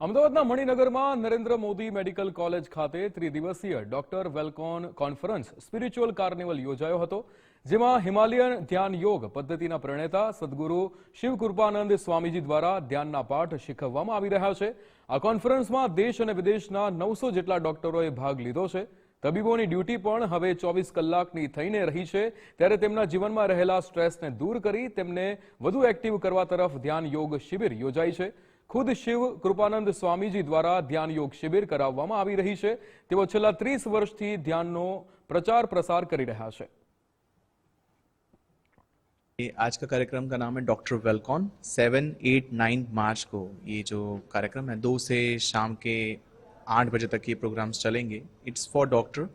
અમદાવાદના મણિનગરમાં Narendra Modi medical college ખાતે ત્રિદિવસીય doctor Welcon conference spiritual carnival યોજાયો હતો, જેમાં હિમાલયન ધ્યાન યોગ પદ્ધતિના પ્રણેતા સદગુરુ શિવકૃપાનંદ સ્વામીજી દ્વારા ધ્યાનના પાઠ શીખવવામાં આવી રહ્યા છે. આ કોન્ફરન્સમાં દેશ અને વિદેશના નવસો જેટલા ડોક્ટરોએ ભાગ લીધો છે. તબીબોની ડ્યુટી પણ હવે ચોવીસ કલાકની થઈને રહી છે. ત્યારે તેમના જીવનમાં રહેલા સ્ટ્રેસને દૂર કરી તેમને વધુ એક્ટિવ કરવા તરફ ધ્યાન યોગ શિબિર યોજાઈ છે. ખુદ શિવ કૃપાનંદ સ્વામીજી દ્વારા ધ્યાન યોગ શિબિર કરાવવામાં આવી રહી છે તેઓ છેલ્લા ત્રીસ વર્ષથી ધ્યાનનો પ્રચાર પ્રસાર કરી રહ્યા છે ये आज का कार्यक्रम का नाम है doctor Welcon seven eight nine March को ये जो कार्यक्रम है दो से शाम के आठ बजे तक ये प्रोग्राम्स चलेंगे इट्स फॉर डॉक्टर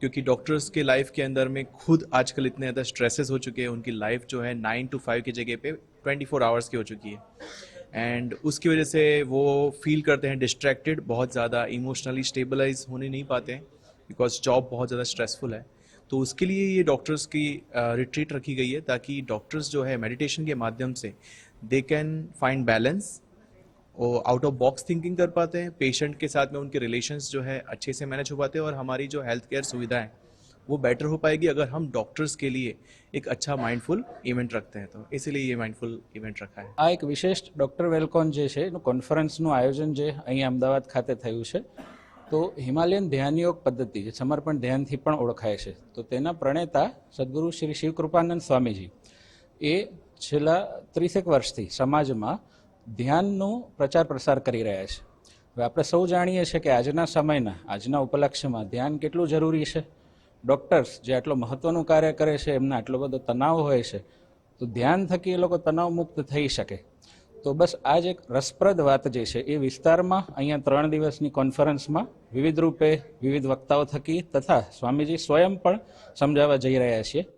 क्योंकि डॉक्टर्स के लाइफ के अंदर में खुद आजकल इतने ज़्यादा स्ट्रेसेस हो चुके हैं उनकी लाइफ जो है नाइन टू फाइव की जगह पे ट्वेंटी फोर आवर्स की हो चुकी है एंड उसकी वजह से वो फील करते हैं डिस्ट्रैक्टेड बहुत ज़्यादा इमोशनली स्टेबलाइज होने नहीं पाते हैं बिकॉज़ जॉब बहुत ज़्यादा स्ट्रेसफुल है। तो उसके लिए ये डॉक्टर्स की रिट्रीट रखी गई है, ताकि डॉक्टर्स जो है मेडिटेशन के माध्यम से दे कैन फाइंड बैलेंस और आउट ऑफ़ बॉक्स थिंकिंग कर पाते हैं पेशेंट के साथ में उनके रिलेशंस जो है अच्छे से मैनेज हो पाते हैं, और हमारी जो हेल्थ केयर सुविधाएँ वो बेटर हो पाएगी अगर हम डॉक्टर्स के लिए एक अच्छा माइंडफुल इवेंट रखते हैं तो इसीलिए ये माइंडफुल इवेंट रखा है આ એક વિશેષ ડૉક્ટર વેલકોન જે છે એનું કોન્ફરન્સનું આયોજન જે અહીંયા અમદાવાદ ખાતે થયું છે તો હિમાલયન ધ્યાનયોગ પદ્ધતિ જે સમર્પણ ધ્યાનથી પણ ઓળખાય છે તો તેના પ્રણેતા સદગુરુ શ્રી શિવકૃપાનંદ સ્વામીજી એ છેલ્લા ત્રીસેક વર્ષથી સમાજમાં ધ્યાનનું પ્રચાર પ્રસાર કરી રહ્યા છે હવે આપણે સૌ જાણીએ છીએ કે આજના સમયના આજના ઉપલક્ષ્યમાં ધ્યાન કેટલું જરૂરી છે ડૉક્ટર્સ જે આટલો મહત્ત્વનું કાર્ય કરે છે, એમને આટલો બધો તણાવ હોય છે, તો ધ્યાન થકી એ લોકો તણાવ મુક્ત થઈ શકે. તો બસ આ જ એક રસપ્રદ વાત જે છે, એ વિસ્તારમાં અહીંયા ત્રણ દિવસની કોન્ફરન્સમાં વિવિધ રૂપે વિવિધ વક્તાઓ થકી તથા સ્વામીજી સ્વયં પણ સમજાવવા જઈ રહ્યા છીએ.